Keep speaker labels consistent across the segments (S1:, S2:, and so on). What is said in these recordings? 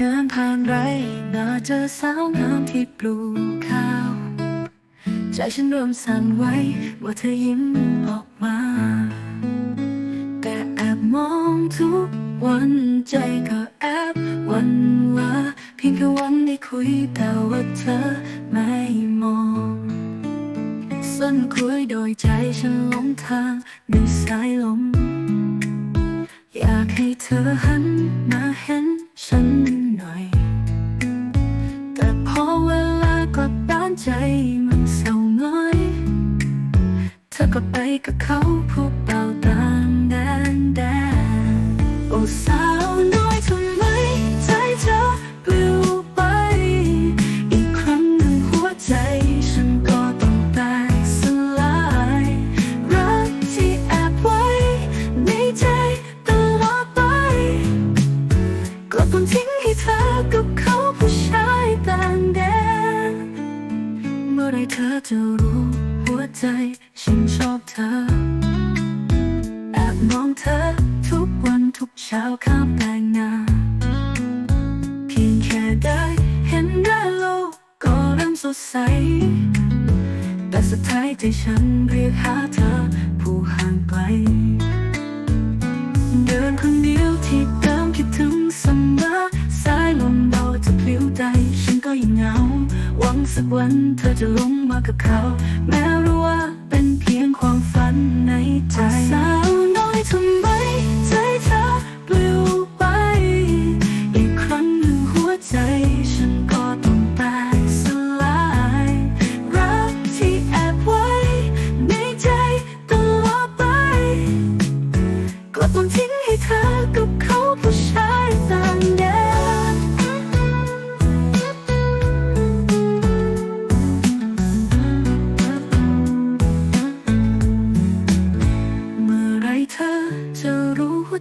S1: เดินผ่านไรน่าเจอสาวงามที่ปลูกข้าว ใจฉันเริ่มสั่นไหวว่าเธอยิ้มออกมา แต่แอบมองทุกวันใจก็แอบหวันว่าเพียงแค่วันได้คุยแต่ว่าเธอไม่มองส้นคุยโดยใจฉันหลงทางด้วยสายลมอยากให้เธอหันมาเห็นฉัน ก็ไปกับเขาพวกเบาต่างแดนแดนโอ้สาวน้อยทำไมใจเธอปลิวไป อีกครั้งหนึ่งหัวใจฉันก็ต้องแตกสลาย รักที่แอบไว้ในใจตลอดไป กลับต้องทิ้งให้เธอกับเขาผู้ชายต่างแดนเมื่อไรเธอจะรู้ หัวใจ ฉันชอบเธอ แอบมองเธอ ทุกวันทุกเช้าข้ามแปลงนา เพียงแค่ได้เห็นหน้าโลกก็เริ่มสดใส แต่สุดท้ายใจฉันเรียกหาเธอ ผู้ห่างไกล เดินคนเดียวที่เดิมคิดถึงเสมอสายลมเบาจะพลิ้วใจ ฉันก็ยังเหงา หวังสักวันเธอจะลงมากับเขาแม้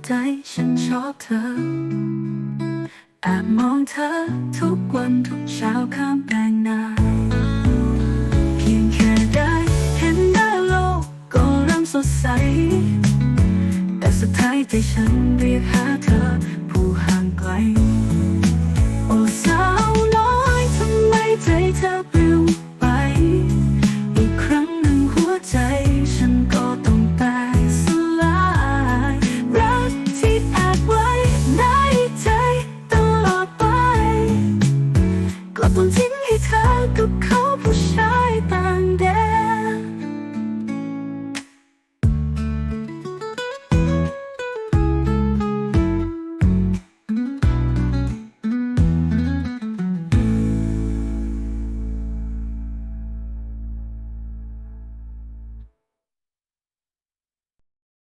S1: ใจฉันชอบเธอแอบมองเธอทุกวันทุกเช้าข้ามแปลงนาเพียงแค่ได้เห็นหน้าโลกก็เริ่มสดใส แต่สุดท้ายใจฉันเรียกหาเธอ ต้องทิ้งให้เธอกับเขาผู้ชาย